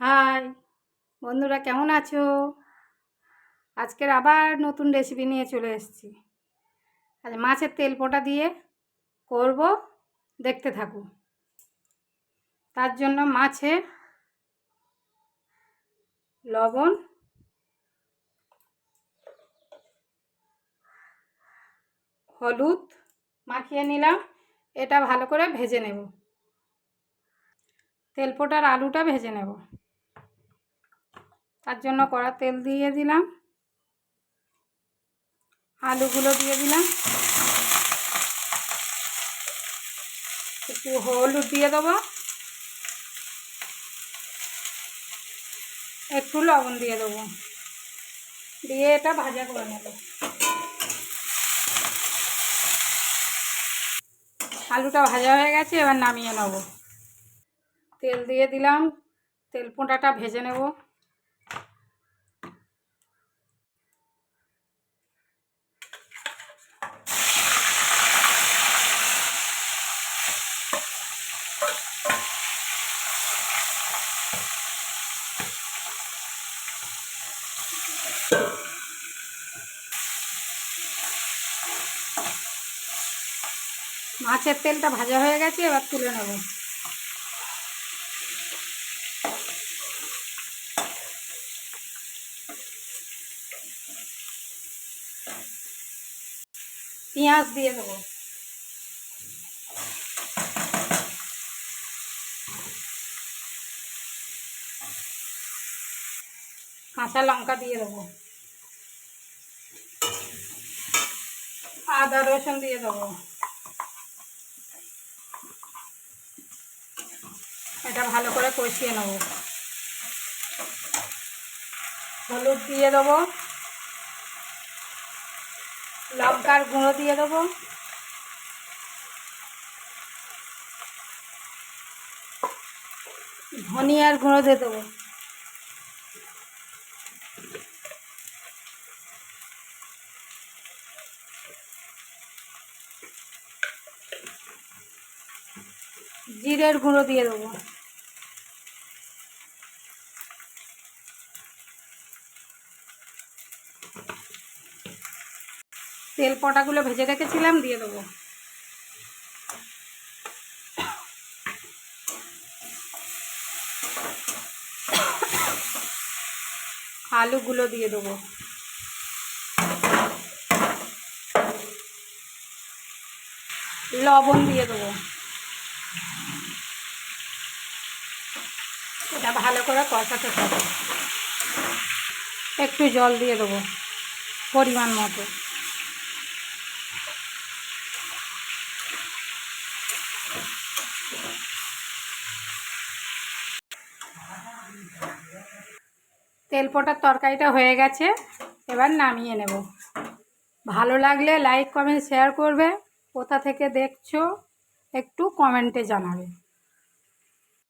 High. বন্ধুরা কেমন আছো? আজকের আবার নতুন রেসিপি নিয়ে চলে এসেছি। আজ মাছের তেল পোটা দিয়ে করব, দেখতে থাকুন তার জন্য মাছে লবণ, হলুদ মাখিয়ে নিলাম, এটা ভালো করে ভেজে নেব। তেলপোটার আলুটা ভেজে নেব। তার জন্য কড়া তেল দিয়ে দিলাম। আলুগুলো দিয়ে দিলাম। একটু হলুদ দিয়ে দেবো। একটু লবণ দিয়ে দেবো। দিয়ে এটা ভাজা করে নেব। আলুটা ভাজা হয়ে গেছে, এবার নামিয়ে নেব। তেল দিয়ে দিলাম। তেল পোঁটাটা ভেজে নেব। মাছের তেলটা ভাজা হয়ে গেছে, এবার তুলে নেব। পেঁয়াজ দিয়ে দেবো। কাঁচা লঙ্কা দিয়ে দেবো। আদা, রসুন দিয়ে দেবো। এটা ভালো করে কষিয়ে নেব। হলুদ দিয়ে দেবো। লঙ্কার গুঁড়ো দিয়ে দেবো। ধনিয়ার গুঁড়ো দিয়ে দেবো। জিরের গুঁড়ো দিয়ে দেবো। তেল পটাগুলো ভেজে রেখেছিলাম, দিয়ে দেবো। আলুগুলো দিয়ে দেবো। লবণ দিয়ে দেবো। এটা ভালো করে কষাতে হবে। একটু জল দিয়ে দেবো, পরিমাণ মতো। তেল তেলপোটার তরকারিটা হয়ে গেছে, এবার নামিয়ে নেব। ভালো লাগলে লাইক, কমেন্ট, শেয়ার করবে। কোথা থেকে দেখছ, একটু কমেন্টে জানাবে।